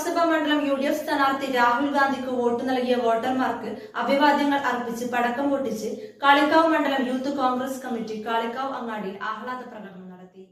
Lok Sabha മണ്ഡലം U D F സ്ഥാനാർത്ഥി രാഹുൽ ഗാന്ധിക്ക് വോട്ട് നൽകിയ വോട്ടർമാർക്ക് അഭിവാദ്യങ്ങൾ അർപ്പിച്ച് പടക്കം പൊട്ടിച്ച് കാളിക്കാവ് മണ്ഡലം യൂത്ത് കോൺഗ്രസ് കമ്മിറ്റി കാളിക്കാവ് അങ്ങാടിയിൽ ആഹ്ലാദ പ്രകടനം നടത്തി.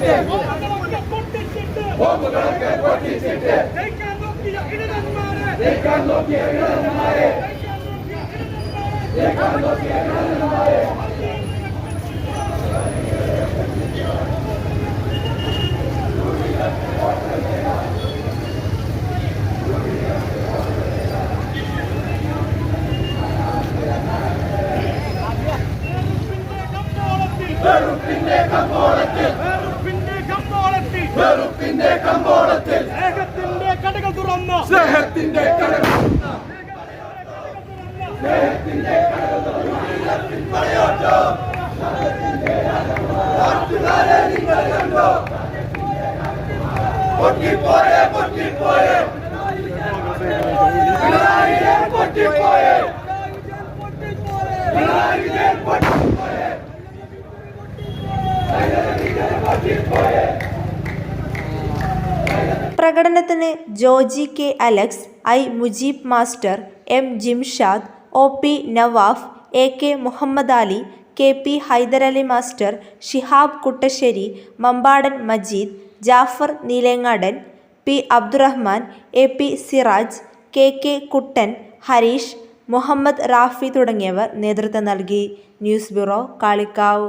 கொட்டிச்சிட்டு ஓப்புகளுக்கு கொட்டிச்சிட்டு தேக்கான் நோக்கிய இடது மாறு தேக்கான் நோக்கிய இடது மாறு Pero pinne capora വെറുപ്പിന്റെ കമ്പോളത്തിൽ. സ്നേഹത്തിന്റെ കടകൾ തുറന്ന. സ്നേഹത്തിന്റെ കടകൾ സ്നേഹത്തിന്റെ പ്രകടനത്തിന് Joji K Alex I Mujeeb master M Jimshad O P Nawaf A K Muhammad Ali K P Haidarali master Shihab Kuttassery Mambadan Majeed Jafar Neelengadan P Abdurahman A P Siraj K K Kuttan Harish Muhammad Rafi തുടങ്ങിയവർ നേതൃത്വം നൽകി. News bureau Kalikavu.